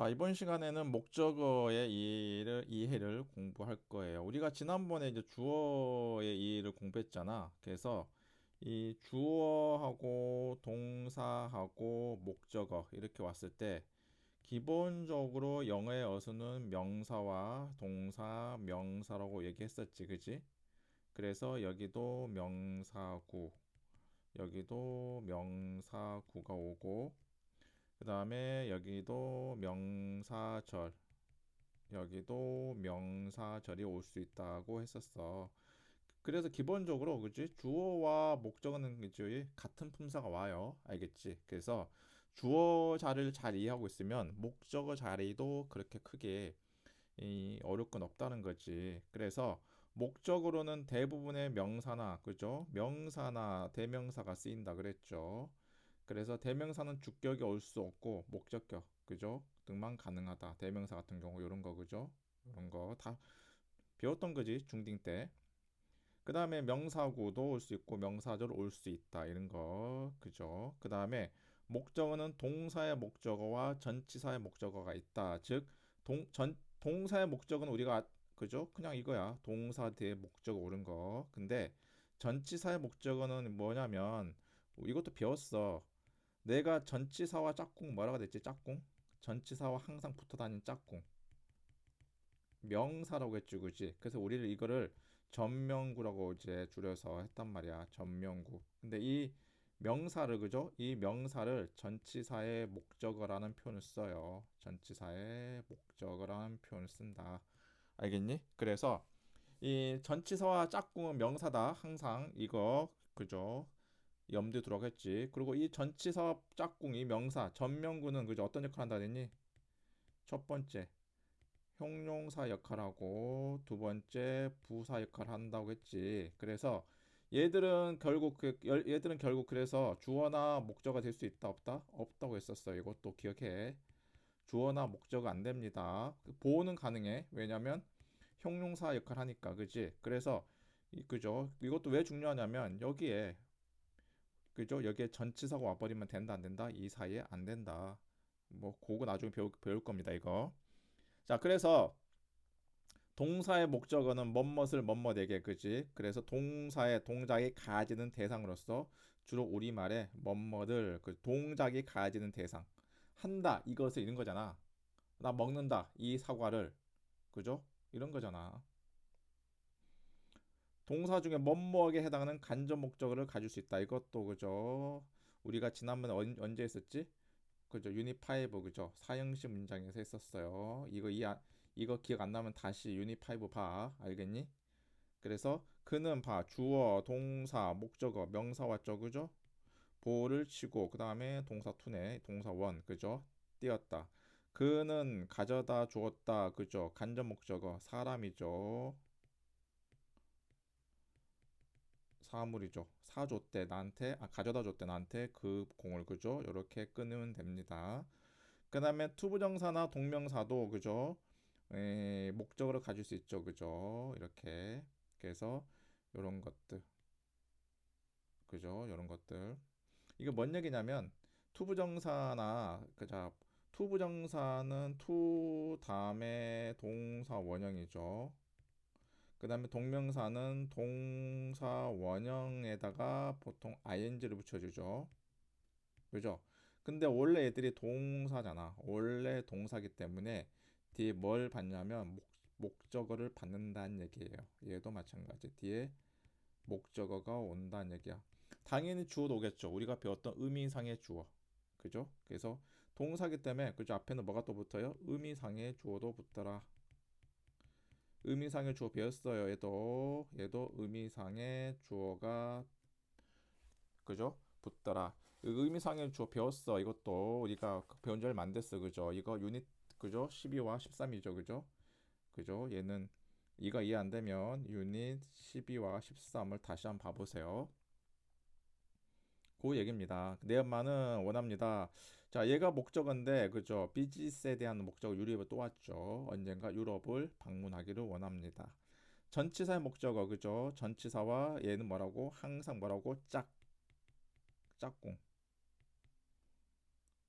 자, 이번 시간에는 목적어의 이해를, 이해를 공부할 거예요. 우리가 지난번에 이제 주어의 이해를 공부했잖아. 그래서 이 주어하고 동사하고 목적어 이렇게 왔을 때 기본적으로 영어의 어수는 명사와 동사, 명사라고 얘기했었지, 그지? 그래서 여기도 명사구, 여기도 명사구가 오고 그 다음에 여기도 명사절 여기도 명사절이 올 수 있다고 했었어. 그래서 기본적으로 그지 주어와 목적어는 그지 같은 품사가 와요. 알겠지? 그래서 주어 자리를 잘 이해하고 있으면 목적어 자리도 그렇게 크게 이 어려울 건 없다는 거지. 그래서 목적으로는 대부분의 명사나 그죠? 명사나 대명사가 쓰인다 그랬죠. 그래서 대명사는 주격이 올 수 없고 목적격 그죠? 등만 가능하다. 대명사 같은 경우 이런 거 그죠? 이런 거 다 배웠던 거지 중딩 때 그 다음에 명사구도 올 수 있고 명사절 올 수 있다. 이런 거 그죠? 그 다음에 목적어는 동사의 목적어와 전치사의 목적어가 있다. 즉 동, 전, 동사의 목적은 우리가 그죠? 그냥 이거야. 동사 뒤에 목적어 오른 거. 근데 전치사의 목적어는 뭐냐면 이것도 배웠어 내가 전치사와 짝꿍 뭐라고 됐지? 짝꿍? 전치사와 항상 붙어 다니는 짝꿍. 명사라고 했죠, 그지? 그래서 우리를 이거를 전명구라고 이제 줄여서 했단 말이야. 전명구. 근데 이 명사를 그죠? 이 명사를 전치사의 목적어라는 표현을 써요. 전치사의 목적어라는 표현을 쓴다. 알겠니? 그래서 이 전치사와 짝꿍은 명사다. 항상 이거 그죠? 염두에 두라겠지. 그리고 이 전치사 짝꿍이 명사 전명구는 그죠 어떤 역할 한다 했니? 첫 번째 형용사 역할하고 두 번째 부사 역할 한다고 했지. 그래서 얘들은 결국 그 얘들은 결국 그래서 주어나 목적어가 될수 있다 없다 없다고 했었어. 이것도 기억해. 주어나 목적어 안 됩니다. 보호는 가능해. 왜냐면 형용사 역할 하니까 그지. 그래서 그죠. 이것도 왜 중요하냐면 여기에 그죠? 여기에 전치사가 와버리면 된다 안 된다? 이 사이에 안 된다. 뭐 그거 나중에 배울, 배울 겁니다 이거. 자 그래서 동사의 목적어는 뭐뭇을 뭐뭇에게 그지? 그래서 동사의 동작이 가지는 대상으로서 주로 우리 말에 뭐뭇을 그 동작이 가지는 대상 한다 이것을 이런 거잖아. 나 먹는다 이 사과를 그죠? 이런 거잖아. 동사 중에 뭐뭐하게 해당하는 간접 목적어를 가질 수 있다. 이것도 그죠. 우리가 지난번에 언, 언제 했었지? 그죠. 5 그죠. 사형식 문장에서 했었어요. 이거 이 이거 기억 안 나면 다시 5 봐. 알겠니? 그래서 그는 봐. 주어, 동사, 목적어, 명사 왔죠. 그죠? 보를 치고 그다음에 동사 투네, 동사 원. 그죠? 띄었다. 그는 가져다 주었다. 그죠? 간접 목적어 사람이죠. 사물이죠. 사줬대 나한테 아 가져다 줬대 나한테 그 공을 그죠? 이렇게 끊으면 됩니다. 그 다음에 투부정사나 동명사도 그죠? 에, 목적으로 가질 수 있죠. 그죠? 이렇게 그래서 이런 것들 그죠? 이런 것들 이거 뭔 얘기냐면 투부정사나 그자 투부정사는 투 다음에 동사 원형이죠. 그 다음에 동명사는 동사 원형에다가 보통 ing를 붙여주죠. 그죠? 근데 원래 애들이 동사잖아. 원래 동사기 때문에 뒤에 뭘 받냐면 목, 목적어를 받는다는 얘기예요. 얘도 마찬가지. 뒤에 목적어가 온다는 얘기야. 당연히 주어도 오겠죠. 우리가 배웠던 의미상의 주어. 그죠? 그래서 동사기 때문에 그죠? 앞에는 뭐가 또 붙어요? 의미상의 주어도 붙더라. 의미상의 주어 배웠어요. 얘도 얘도 의미상의 주어가 그죠? 붙더라. 의미상의 주어 배웠어. 이것도 우리가 배운 지 얼마 안 됐어. 그죠? 이거 유닛 그죠? 12와 13이죠. 그죠? 그죠? 얘는 이가 이해 안 되면 유닛 12와 13을 다시 한번 봐 보세요. 그 얘기입니다. 내 엄마는 원합니다. 자, 얘가 목적어인데, 그죠? 비즈니스에 대한 목적어 유럽에 또 왔죠. 언젠가 유럽을 방문하기를 원합니다. 전치사의 목적어, 그죠? 전치사와 얘는 뭐라고? 항상 뭐라고? 짝, 짝꿍.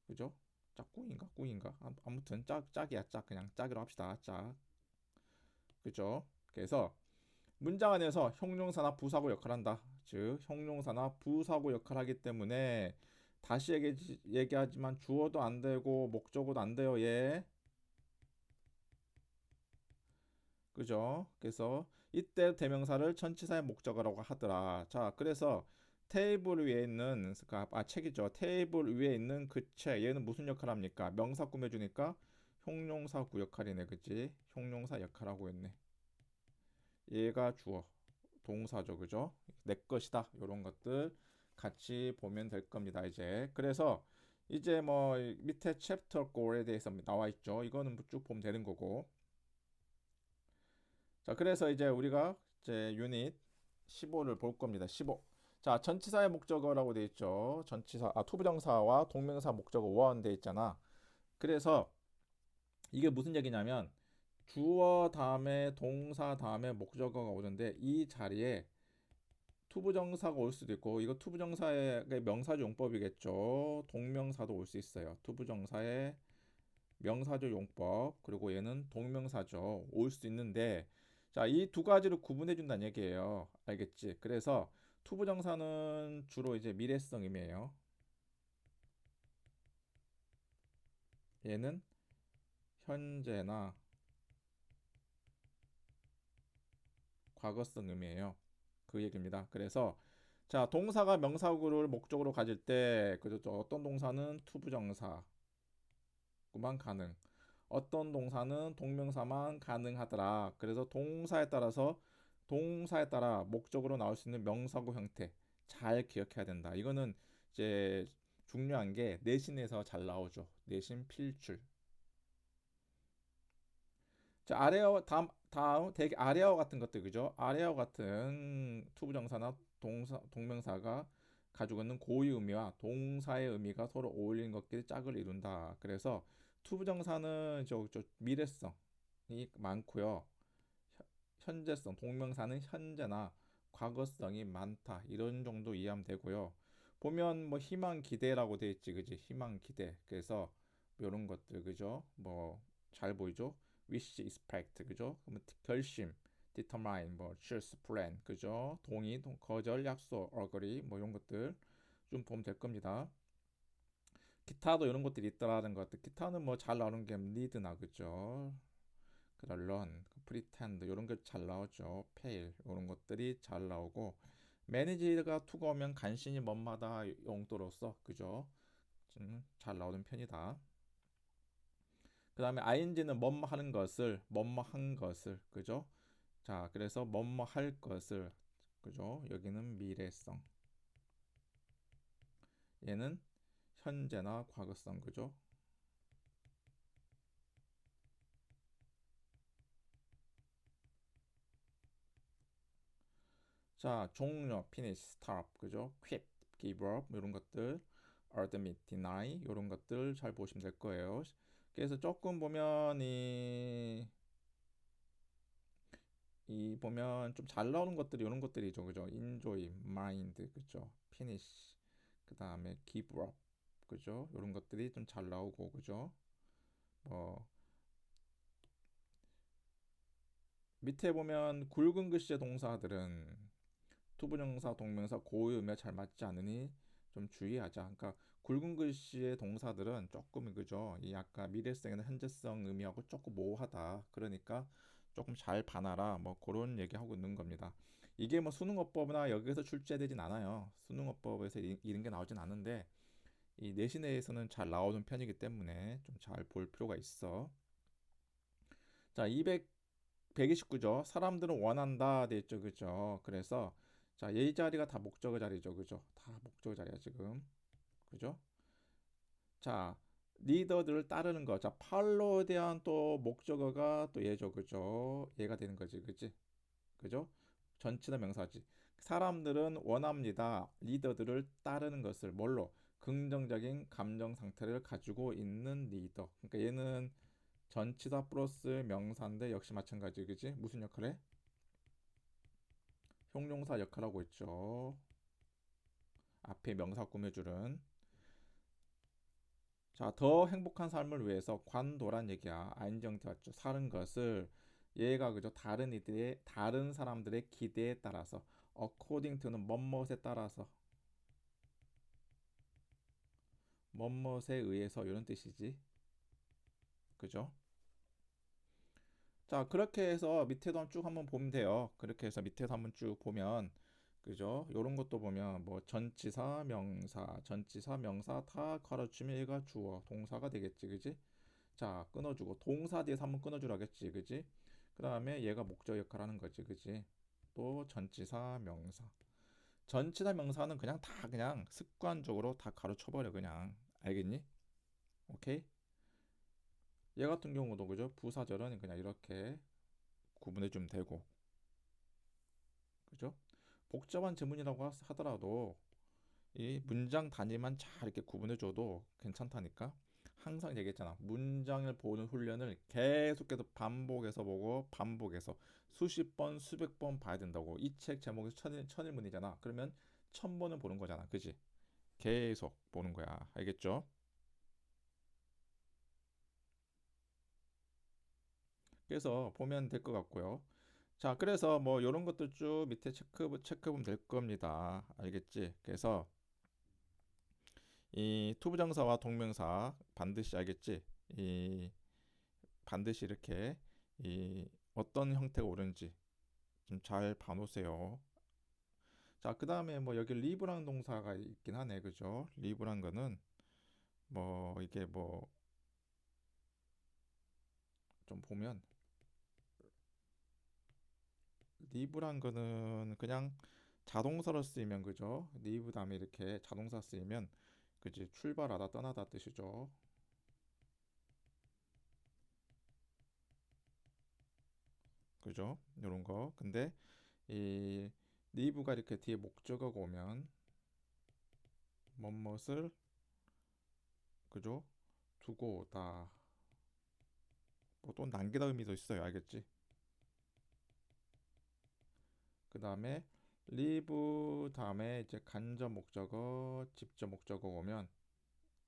그죠? 짝꿍인가? 꿍인가? 암- 아무튼 짝 짝이야 짝 그냥 짝이라고 합시다 짝 그죠? 그래서 문장 안에서 형용사나 부사구 역할을 한다 즉 형용사나 부사구 역할을 하기 때문에 다시 얘기, 얘기하지만 주어도 안 되고 목적어도 안 돼요 얘 그죠? 그래서 이때 대명사를 전치사의 목적어라고 하더라. 자, 그래서 테이블 위에 있는 그, 아 책이죠. 테이블 위에 있는 그 책. 얘는 무슨 역할을 합니까? 명사 꾸며주니까 형용사 구 역할이네, 그치? 형용사 역할하고 있네. 얘가 주어, 동사죠, 그죠? 내 것이다. 이런 것들 같이 보면 될 겁니다. 이제 그래서 이제 뭐 밑에 챕터 골에 대해서 나와 있죠. 이거는 쭉 보면 되는 거고. 자, 그래서 이제 우리가 이제 유닛 15를 볼 겁니다. 15. 자, 전치사의 목적어라고 돼 있죠. 전치사, 아, 투부정사와 동명사 목적어 원돼 있잖아. 그래서 이게 무슨 얘기냐면 주어 다음에 동사 다음에 목적어가 오는데 이 자리에 투부정사가 올 수도 있고 이거 투부정사의 명사조 용법이겠죠. 동명사도 올 수 있어요. 투부정사의 명사조 용법 그리고 얘는 동명사죠. 올 수 있는데 자, 이 두 가지를 구분해 준다는 얘기예요. 알겠지? 그래서 투부정사는 주로 이제 미래성 의미예요. 얘는 현재나 과거성 의미예요. 그 얘기입니다. 그래서 자, 동사가 명사구를 목적으로 가질 때 그죠? 어떤 동사는 투부정사구만 가능. 어떤 동사는 동명사만 가능하더라. 그래서 동사에 따라서 동사에 따라 목적으로 나올 수 있는 명사구 형태 잘 기억해야 된다. 이거는 이제 중요한 게 내신에서 잘 나오죠. 내신 필출. 자, 아래어 다음 다음 되게 아래어 같은 것들 그죠? 아래어 같은 투부정사나 동사 동명사가 가지고 있는 고유 의미와 동사의 의미가 서로 어울리는 것끼리 짝을 이룬다. 그래서 투부정사는 저, 저 미래성이 많고요. 현재성, 동명사는 현재나 과거성이 많다. 이런 정도 이해하면 되고요. 보면 뭐 희망 기대라고 돼 있지, 그지? 희망 기대. 그래서 이런 것들, 그죠? 뭐 잘 보이죠? Wish, expect, 그죠? 그러면 결심, determine, 뭐 choose, plan, 그죠? 동의, 동, 거절, 약속, agree, 뭐 이런 것들 좀 보면 될 겁니다. 기타도 이런 것들이 있더라는 것들. 기타는 뭐 잘 나오는 게 need나 그죠? 그다음 run, pretend 이런 게 잘 나오죠. fail 이런 것들이 잘 나오고 manage가 투가 오면 간신히 뭔마다 용도로서 그죠? 좀 잘 나오는 편이다. 그 다음에 ing는 뭐뭐 하는 것을 뭐뭐 한 것을 그죠? 자 그래서 뭐뭐 할 것을 그죠? 여기는 미래성 얘는 현재나 과거성 그죠? 자, 종료, finish, stop, 그죠? quit, give up 이런 것들, admit, deny 이런 것들 잘 보시면 될 거예요. 그래서 조금 보면 이, 이 보면 좀 잘 나오는 것들이 이런 것들이죠, 그죠? enjoy, mind, 그죠? finish, 그 다음에 up, 그죠? 이런 것들이 좀 잘 나오고, 그죠? 뭐 밑에 보면 굵은 글씨의 동사들은 투부정사, 동명사, 고유음에 잘 맞지 않으니 좀 주의하자. 그러니까 굵은 글씨의 동사들은 조금 그죠? 이 아까 미래성이나 현재성 의미하고 조금 모호하다. 그러니까 조금 잘 봐놔라. 뭐 그런 얘기하고 있는 겁니다. 이게 뭐 수능어법이나 여기에서 출제되진 않아요. 수능어법에서 이- 이런 게 나오진 않는데 이 내신에서는 잘 나오는 편이기 때문에 좀 잘 볼 필요가 있어. 자, 200 129죠. 사람들은 원한다 돼 있죠. 그죠? 그래서 자, 이 자리가 다 목적어 자리죠. 그죠? 다 목적어 자리야, 지금. 그죠? 자, 리더들을 따르는 거. 자, 팔로에 대한 또 목적어가 또 얘죠. 그죠? 얘가 되는 거지. 그지? 그죠? 전치나 명사지. 사람들은 원합니다. 리더들을 따르는 것을 뭘로? 긍정적인 감정 상태를 가지고 있는 리더. 그러니까 얘는 전치사 플러스 명사인데 역시 마찬가지. 그지? 무슨 역할 해? 형용사 역할하고 있죠. 앞에 명사 꾸며주는 자, 더 행복한 삶을 위해서 관도란 얘기야. 왔죠. 사는 것을 얘가 그죠? 다른 이들의 다른 사람들의 기대에 따라서 according to는 뭐뭇에 따라서 뭐뭇에 의해서 이런 뜻이지. 그죠? 자, 그렇게 해서 밑에도 한번 쭉 한번 보면 돼요. 그렇게 해서 밑에도 한번 쭉 보면 그죠? 요런 것도 보면 뭐 전치사, 명사, 전치사, 명사 다 가르치면 얘가 주어, 동사가 되겠지, 그지? 자, 끊어주고 동사 뒤에서 한번 끊어주라겠지, 그지? 그 다음에 얘가 목적 역할 하는 거지, 그지? 또 전치사, 명사. 전치사, 명사는 그냥 다 그냥 습관적으로 다 가르쳐버려, 그냥. 알겠니? 오케이? 얘 같은 경우도 그죠? 부사절은 그냥 이렇게 구분해 주면 되고. 그죠? 복잡한 지문이라고 하- 하더라도 이 문장 단위만 잘 이렇게 구분해 줘도 괜찮다니까. 항상 얘기했잖아. 문장을 보는 훈련을 계속해서 반복해서 보고 반복해서 수십 번, 수백 번 봐야 된다고. 이 책 제목이 천일, 천일문이잖아. 그러면 천 번은 보는 거잖아. 그지? 계속 보는 거야. 알겠죠? 그래서 보면 될 것 같고요. 자, 그래서 뭐 이런 것들 쭉 밑에 체크 체크 보면 될 겁니다. 알겠지? 그래서 이 투부정사와 동명사 반드시 알겠지? 이 반드시 이렇게 이 어떤 형태가 옳은지 좀 잘 봐놓으세요. 자, 그 다음에 뭐 여기 리브라는 동사가 있긴 하네, 그죠? 리브란 거는 뭐 이게 뭐 좀 보면 리브란 거는 그냥 자동사로 쓰이면 그죠? 리브 다음에 이렇게 자동사 쓰이면 그지 출발하다 떠나다 뜻이죠. 그죠? 요런 거. 근데 이 리브가 이렇게 뒤에 목적어가 오면 뭐뭇을 그죠? 두고 오다. 뭐 또 남기다 의미도 있어요. 알겠지? 그 다음에 리브 다음에 이제 간접 목적어, 직접 목적어 오면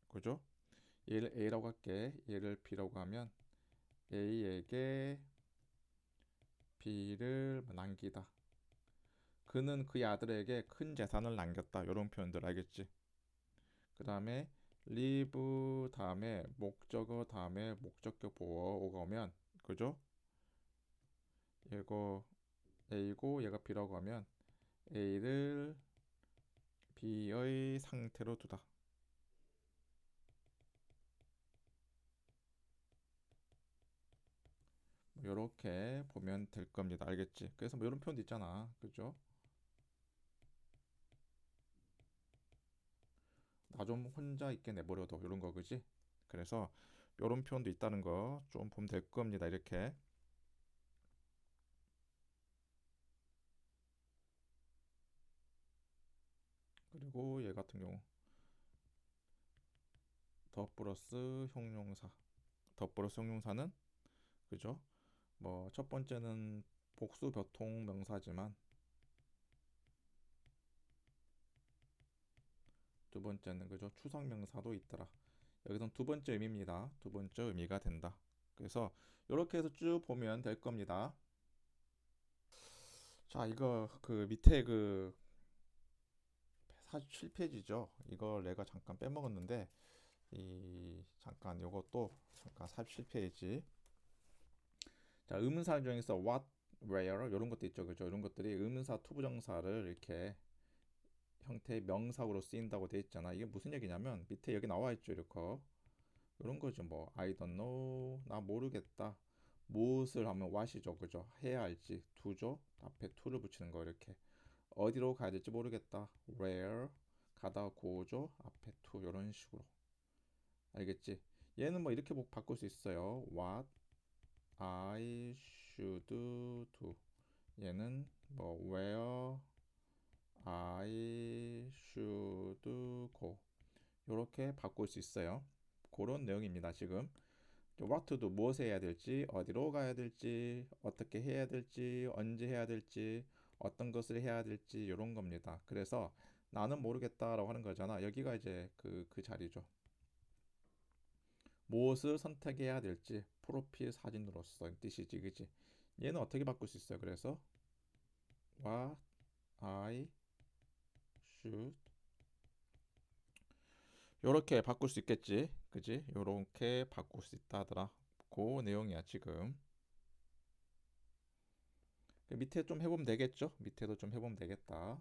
그죠? 얘를 A라고 할게. 얘를 B라고 하면 A에게 B를 남기다. 그는 그의 아들에게 큰 재산을 남겼다. 이런 표현들 알겠지? 그 다음에 리브 다음에 목적어 다음에 목적격 보어가 오면 그죠? 이거 A고 얘가 B라고 하면 A를 B의 상태로 두다. 이렇게 보면 될 겁니다. 알겠지? 그래서 뭐 이런 표현도 있잖아. 그죠? 나 좀 혼자 있게 내버려둬. 이런 거 그지? 그래서 이런 표현도 있다는 거 좀 보면 될 겁니다. 이렇게. 그리고 얘 같은 경우 더 플러스 형용사 더 플러스 형용사는 그죠? 뭐 첫 번째는 복수 교통 명사지만 두 번째는 그죠? 추상 명사도 있더라. 여기선 두 번째 의미입니다. 두 번째 의미가 된다. 그래서 이렇게 해서 쭉 보면 될 겁니다. 자, 이거 그 밑에 그 47페이지죠. 이걸 내가 잠깐 빼먹었는데 이 잠깐 요것도 잠깐 47페이지. 자, 의문사 중에서 what, where 이런 것도 있죠. 그죠? 이런 것들이 의문사 투부정사를 이렇게 형태의 명사로 쓰인다고 돼 있잖아. 이게 무슨 얘기냐면 밑에 여기 나와 있죠. 이렇게. 이런 거죠. 뭐 I don't know. 나 모르겠다. 무엇을 하면 what이죠. 그죠? 해야 할지 to죠. 앞에 to를 붙이는 거 이렇게. 어디로 가야 될지 모르겠다. where 가다 고죠. 앞에 to 이런 식으로. 알겠지? 얘는 뭐 이렇게 복- 바꿀 수 있어요. what I should do. 얘는 뭐 where I should go. 이렇게 바꿀 수 있어요. 그런 내용입니다. 지금 what to do 무엇을 해야 될지, 어디로 가야 될지, 어떻게 해야 될지, 언제 해야 될지, 어떤 것을 해야 될지 이런 겁니다. 그래서 나는 모르겠다라고 하는 거잖아. 여기가 이제 그, 그 자리죠. 무엇을 선택해야 될지 프로필 사진으로서 이 뜻이지, 그지? 얘는 어떻게 바꿀 수 있어요? 그래서 what I should 요렇게 바꿀 수 있겠지, 그지? 요렇게 바꿀 수 있다 하더라. 그 내용이야 지금. 그 밑에 좀 해보면 되겠죠? 밑에도 좀 해보면 되겠다.